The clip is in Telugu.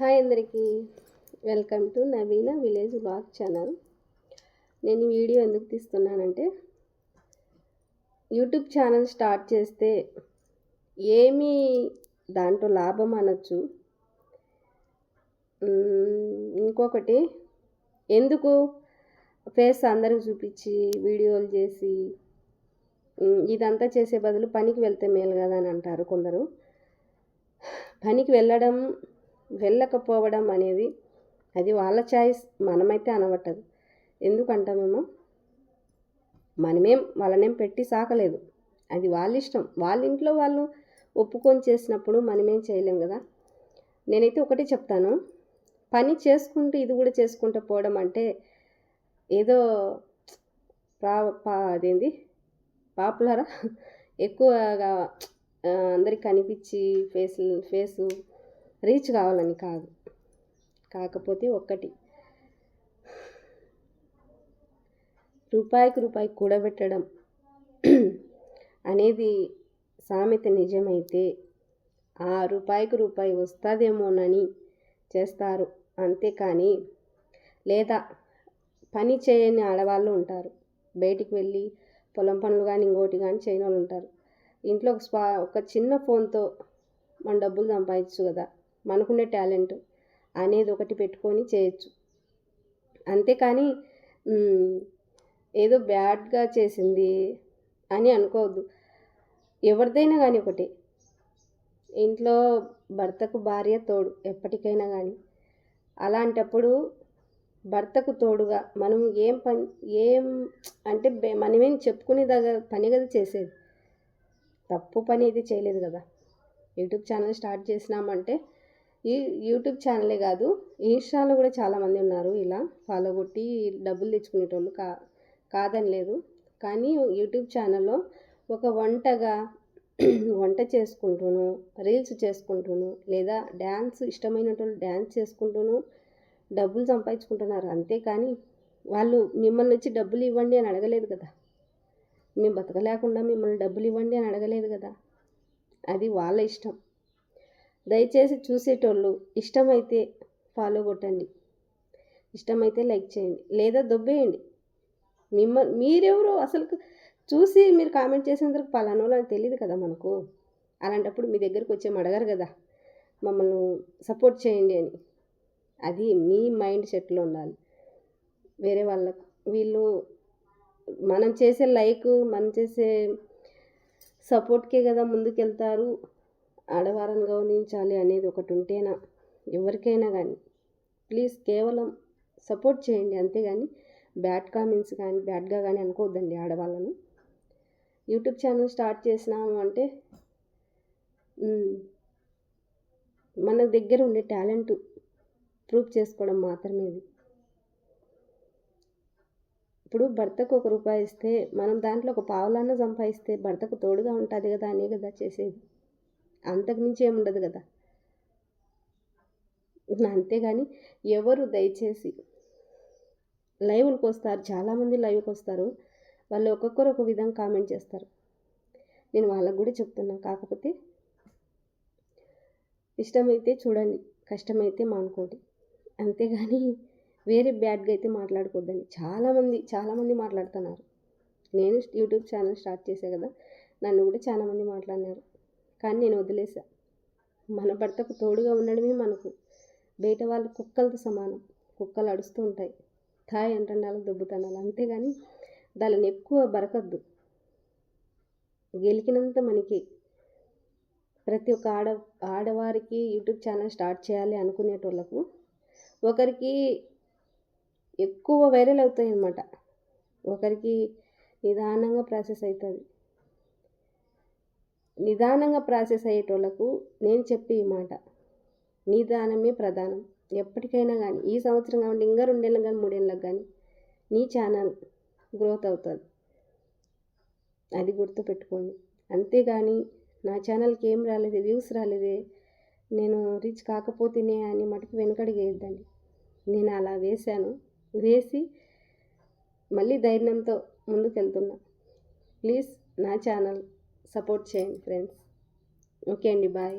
హాయ్ అందరికీ. Welcome to Naveena village vlog channel. నేను వీడియో ఎందుకు తీస్తున్నానంటే యూట్యూబ్ ఛానల్ స్టార్ట్ చేస్తే ఏమి దాంట్లో లాభం అనొచ్చు. ఇంకొకటి ఎందుకు ఫేస్ అందరికి చూపించి వీడియోలు చేసి ఇదంతా చేసే బదులు పనికి వెళ్తే మేలు కదా అని అంటారు కొందరు. పనికి వెళ్ళడం వెళ్ళకపోవడం అనేది అది వాళ్ళ చాయిస్ మనమైతే అనబట్టదు. ఎందుకంటామేమో మనమేం వాళ్ళనేం పెట్టి సాకలేదు. అది వాళ్ళ ఇష్టం. వాళ్ళ ఇంట్లో వాళ్ళు ఒప్పుకొని చేసినప్పుడు మనమేం చేయలేం కదా. నేనైతే ఒకటే చెప్తాను. పని చేసుకుంటూ ఇది కూడా చేసుకుంటూ పోవడం అంటే ఏదో ప్రా పా అదేంది? పాపులరా? ఎక్కువగా అందరికి కనిపించి ఫేస్ ఫేసు రీచ్ కావాలని కాదు. కాకపోతే ఒక్కటి. రూపాయికి రూపాయి కూడబెట్టడం అనేది సామెత నిజమైతే ఆ రూపాయికి రూపాయి వస్తుందేమోనని చేస్తారు. అంతేకాని లేదా పని చేయని ఆడవాళ్ళు ఉంటారు. బయటికి వెళ్ళి పొలం పనులు కానీ ఇంకోటి కానీ చేయని వాళ్ళు ఉంటారు. ఇంట్లో ఒక స్పా ఒక చిన్న ఫోన్తో మన డబ్బులు సంపాదించు కదా. మనకుండే టాలెంట్ అనేది ఒకటి పెట్టుకొని చేయొచ్చు. అంతేకాని ఏదో బ్యాడ్గా చేసింది అని అనుకోవద్దు. ఎవరిదైనా కానీ ఒకటి. ఇంట్లో భర్తకు భార్య తోడు ఎప్పటికైనా కానీ అలాంటప్పుడు భర్తకు తోడుగా మనం ఏం పని ఏం అంటే మనమేం చెప్పుకునే దగ్గర పని కదా చేసేది. తప్పు పని అయితే చేయలేదు కదా. యూట్యూబ్ ఛానల్ స్టార్ట్ చేసినామంటే ఈ యూట్యూబ్ ఛానలే కాదు ఇన్స్టాలో కూడా చాలామంది ఉన్నారు ఇలా ఫాలో కొట్టి డబ్బులు తెచ్చుకునేటోళ్ళు కా కాదని లేదు. కానీ యూట్యూబ్ ఛానల్లో ఒక వంటగా వంట చేసుకుంటూను రీల్స్ చేసుకుంటూను లేదా డ్యాన్స్ ఇష్టమైనటువంటి డ్యాన్స్ చేసుకుంటూను డబ్బులు సంపాదించుకుంటున్నారు. అంతేకాని వాళ్ళు మిమ్మల్ని వచ్చి డబ్బులు ఇవ్వండి అని అడగలేదు కదా. మేము బతకలేకుండా మిమ్మల్ని డబ్బులు ఇవ్వండి అని అడగలేదు కదా. అది వాళ్ళ ఇష్టం. దయచేసి చూసేటోళ్ళు ఇష్టమైతే ఫాలో కొట్టండి. ఇష్టమైతే లైక్ చేయండి. లేదా దొబ్బేయండి. మిమ్మ మీరెవరో అసలు చూసి మీరు కామెంట్ చేసేందుకు పలానోళ్ళు అని తెలియదు కదా మనకు. అలాంటప్పుడు మీ దగ్గరికి వచ్చి అడగరు కదా. మమ్మల్ని సపోర్ట్ చేయండి అని. అది మీ మైండ్ సెట్లో ఉండాలి. వేరే వాళ్ళకు వీళ్ళు మనం చేసే లైక్ మనం చేసే సపోర్ట్కే కదా ముందుకెళ్తారు. ఆడవారిని గౌరవించాలి అనేది ఒకటి ఉంటేనా ఎవరికైనా కానీ ప్లీజ్ కేవలం సపోర్ట్ చేయండి అంతేగాని బ్యాడ్ కామెంట్స్ కానీ బ్యాడ్గా కానీ అనుకోవద్దండి ఆడవాళ్ళను. యూట్యూబ్ ఛానల్ స్టార్ట్ చేసినాము అంటే మన దగ్గర ఉండే టాలెంట్ ప్రూవ్ చేసుకోవడం మాత్రమే ఇది. ఇప్పుడు భర్తకు ఒక రూపాయి ఇస్తే మనం దాంట్లో ఒక పావులన్న సంపాదిస్తే భర్తకు తోడుగా ఉంటుంది కదా అనే కదా చేసేది. అంతకుమించి ఏముండదు కదా. అంతేగాని ఎవరు దయచేసి లైవ్లకు వస్తారు చాలామంది లైవ్కి వస్తారు వాళ్ళు ఒక్కొక్కరు ఒక విధంగా కామెంట్ చేస్తారు. నేను వాళ్ళకు కూడా చెప్తున్నాను కాకపోతే ఇష్టమైతే చూడండి కష్టమైతే మానుకోండి. అంతేగాని వేరే బ్యాడ్గా అయితే మాట్లాడుకోవద్దని చాలామంది చాలామంది మాట్లాడుతున్నారు. నేను యూట్యూబ్ ఛానల్ స్టార్ట్ చేసే కదా నన్ను కూడా చాలామంది మాట్లాడినారు. కానీ నేను వదిలేసా. మన భర్తకు తోడుగా ఉండడమే మనకు. బయట వాళ్ళు కుక్కలతో సమానం. కుక్కలు అడుస్తూ ఉంటాయి. థాయ్ అంటున్నాలు దెబ్బతనాలు. అంతేగాని దానిని ఎక్కువ బరకద్దు. గెలికినంత మనకి. ప్రతి ఒక్క ఆడ ఆడవారికి యూట్యూబ్ ఛానల్ స్టార్ట్ చేయాలి అనుకునేటోళ్ళకు ఒకరికి ఎక్కువ వైరల్ అవుతాయి అన్నమాట ఒకరికి నిదానంగా ప్రాసెస్ అవుతుంది. నిదానంగా ప్రాసెస్ అయ్యేటోళ్ళకు నేను చెప్పే ఈ మాట. నిదానమే ప్రధానం. ఎప్పటికైనా కానీ ఈ సంవత్సరం కావండి ఇంకా రెండేళ్ళకి కానీ మూడేళ్ళకి కానీ నీ ఛానల్ గ్రోత్ అవుతుంది. అది గుర్తుపెట్టుకోండి. అంతేగాని నా ఛానల్కి ఏం రాలేదు వ్యూస్ రాలేదే నేను రీచ్ కాకపోతేనే అని మటుకు వెనకడికి నేను అలా వేశాను. వేసి మళ్ళీ ధైర్యంతో ముందుకెళ్తున్నా. ప్లీజ్ నా ఛానల్ సపోర్ట్ చేయండి ఫ్రెండ్స్. ఓకే అండి బాయ్.